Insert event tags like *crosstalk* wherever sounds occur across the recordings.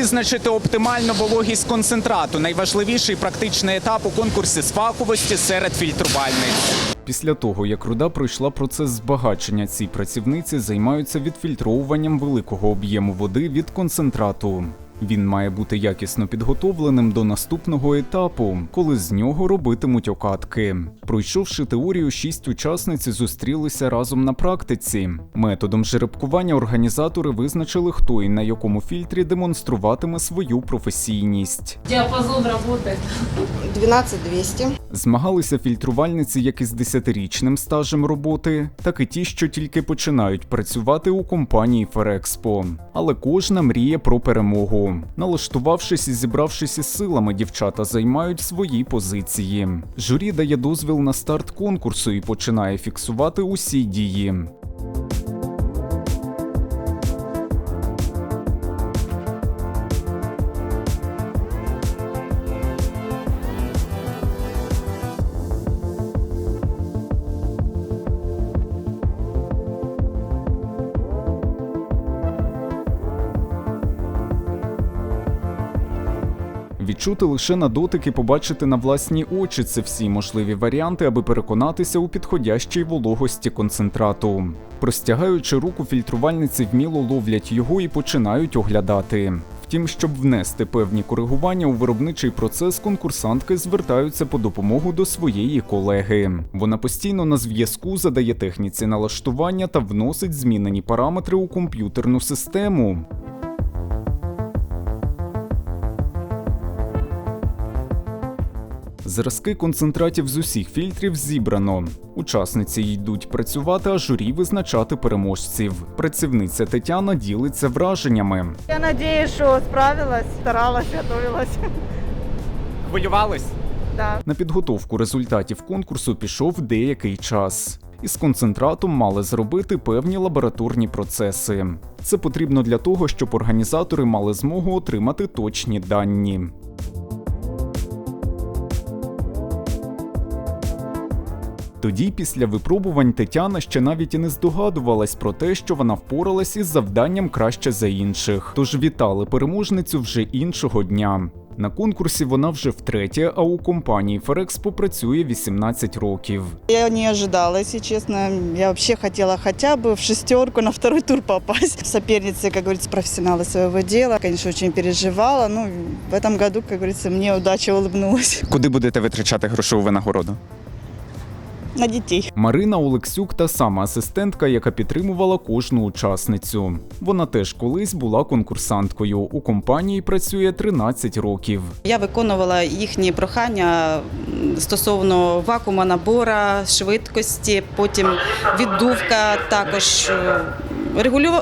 Визначити оптимальну вологість концентрату найважливіший практичний етап у конкурсі з фаховості серед фільтрувальниць. Після того, як руда пройшла процес збагачення, ці працівниці займаються відфільтровуванням великого об'єму води від концентрату. Він має бути якісно підготовленим до наступного етапу, коли з нього робитимуть окатки. Пройшовши теорію, шість учасниць зустрілися разом на практиці. Методом жеребкування організатори визначили, хто і на якому фільтрі демонструватиме свою професійність. Диапазон работает. 12200. Змагалися фільтрувальниці як із 10-річним стажем роботи, так і ті, що тільки починають працювати у компанії Ферекспо. Але кожна мріє про перемогу. Налаштувавшись і зібравшись із силами, дівчата займають свої позиції. Журі дає дозвіл на старт конкурсу і починає фіксувати усі дії. Відчути лише на дотик і побачити на власні очі це всі можливі варіанти, аби переконатися у підходящій вологості концентрату. Простягаючи руку, фільтрувальниці вміло ловлять його і починають оглядати. Втім, щоб внести певні коригування у виробничий процес, конкурсантки звертаються по допомогу до своєї колеги. Вона постійно на зв'язку задає техніці налаштування та вносить змінені параметри у комп'ютерну систему. Зразки концентратів з усіх фільтрів зібрано. Учасниці йдуть працювати, а журі визначати переможців. Працівниця Тетяна ділиться враженнями. Я надеюсь, что справилась, старалась, готовилась. Хвилювались? Да. На підготовку результатів конкурсу пішов деякий час. Із концентратом мали зробити певні лабораторні процеси. Це потрібно для того, щоб організатори мали змогу отримати точні дані. Тоді, після випробувань, Тетяна ще навіть і не здогадувалась про те, що вона впоралась із завданням краще за інших. Тож вітали переможницю вже іншого дня. На конкурсі вона вже втретє, а у компанії Ферекспо працює 18 років. Я не ожидала, если честно. Я вообще хотела хотя бы в шестерку на второй тур попасть. Соперницы, *laughs* как говорится, профессионалы своего дела. Конечно, очень переживала. Ну, в этом году, как говорится, мне удача улыбнулась. Куди будете витрачати грошову винагороду? На дітей. Марина Олексюк та сама асистентка, яка підтримувала кожну учасницю. Вона теж колись була конкурсанткою. У компанії працює 13 років. Я виконувала їхні прохання стосовно вакуума набора, швидкості, потім віддувка. Також е,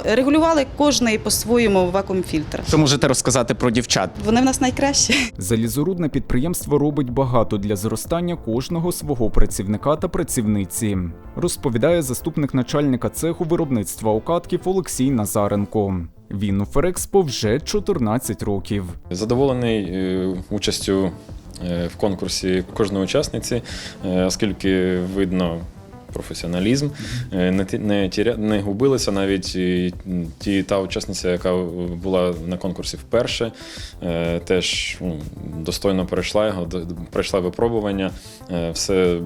регулювали кожний по-своєму вакуум-фільтр. Що можете розказати про дівчат? Вони в нас найкращі. Залізорудне підприємство робить багато для зростання кожного свого працівника та працівниці, розповідає заступник начальника цеху виробництва окатків Олексій Назаренко. Він у Ферекспо вже 14 років. Задоволений е, участю е, в конкурсі кожної учасниці, е, оскільки видно. Професіоналізм Е, не не не губилися навіть ті та учасниця, яка була на конкурсі вперше, е, теж ну, достойно перейшла його, пройшла випробування. Е, Все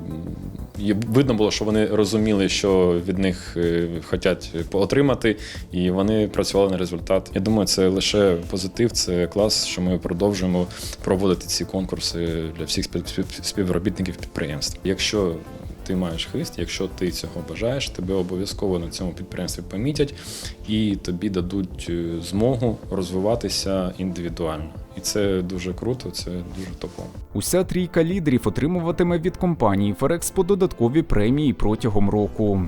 видно було, що вони розуміли, що від них хочуть отримати, і вони працювали на результат. Я думаю, це лише позитив, це клас, що ми продовжуємо проводити ці конкурси для всіх спів- спів- співробітників підприємства. Якщо ти маєш хист, якщо ти цього бажаєш, тебе обов'язково на цьому підприємстві помітять і тобі дадуть е, змогу розвиватися індивідуально. І це дуже круто, це дуже топово. Уся трійка лідерів отримуватиме від компанії Ферекспо додаткові премії протягом року.